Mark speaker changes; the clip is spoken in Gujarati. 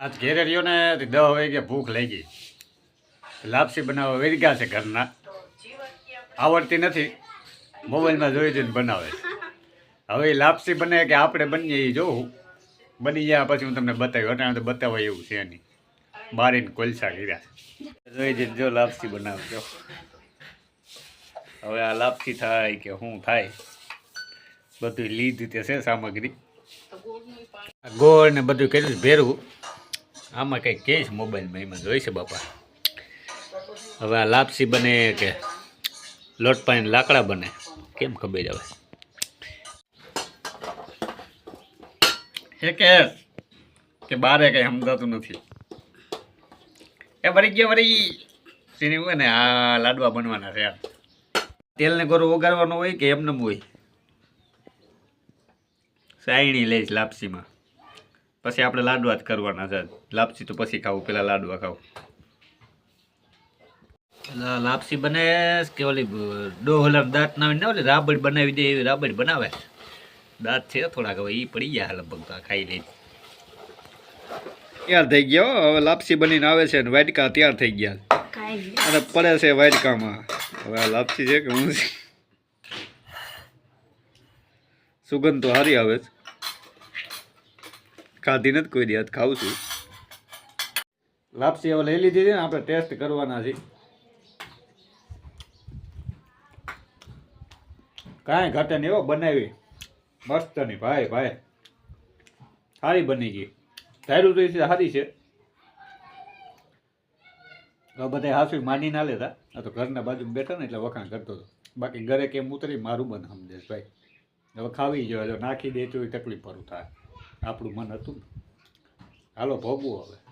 Speaker 1: આજ ઘેરે રહ્યો ને દહ વાગે ભૂખ લાગી. લાપસી બનાવવા વેરગા છે ઘરના. આવડતી નથી. મોબાઈલમાં જોઈ જોઈને બનાવે. હવે લાપસી બને કે આપણે બનીએ એ જોવું બની ગયા પછી હું તમને બતાવ્યું. અટાણે તો બતાવવા એવું છે નહીં બારીને કોલસા કર્યા જોઈ જઈને જો લાપસી બનાવજો હવે આ લાપસી થાય કે શું થાય. બધું લીધું તે છે સામગ્રી. ગોળ ને બધું કર્યું ભેરવું આમાં કંઈક કહે છે મોબાઈલમાં એમાં જોઈ છે બાપા. હવે આ લાપસી બને કે લોટ પાણી લાકડા બને? કેમ ખબર આવે છે કે કે બારે કંઈ સમજાતું નથી. એ વળી ગયો વળી સીની હોય ને, આ લાડવા બનવાના છે તેલને ગોરો વગાડવાનું હોય કે એમને હોય? સાયણી લઈશ લાપસીમાં. પછી આપણે લાડવા જ કરવાના છે. લાપસી તો પછી ખાવું પેલા લાડવા ખાવું. લાપસી બને કે ઓલી ડોહલર દાંત ના ને ઓલી રાબડ બનાવી દે એવી રાબડ બનાવે દાંત છે થોડાક હવે એ પડી ગયા લગભગ તો આ ખાઈ લઈ. તૈયાર થઈ ગયો હવે લાપસી બનીને આવે છે ને વાટકા તૈયાર થઈ ગયા. અને પડે છે વાટકામાં હવે આ લાપસી છે કે હું સુગંધ તો સારી આવે છે. ખાધી નથી કોઈ દિવસ ખાવું છું. લાપસી હવે લઈ લીધી છે ને, આપણે ટેસ્ટ કરવાના છે. કાંઈ ઘટે નહીં એવો બનાવી. મસ્ત નહીં ભાઈ ભાઈ. સારી બની ગઈ. ધાર્યું તો એ સારી છે. હવે બધા હાસુ માની ના લેતા. આ તો ઘરના બાજુ બેઠા ને એટલે વખાણ કરતો હતો. બાકી ઘરે કેમ ઉતરી, મારું બન સમજે ભાઈ. હવે ખાવી જોઈએ નાખી દે તો તકલીફ પડું થાય. આપણું મન હતું. હાલો ભોગવું હવે.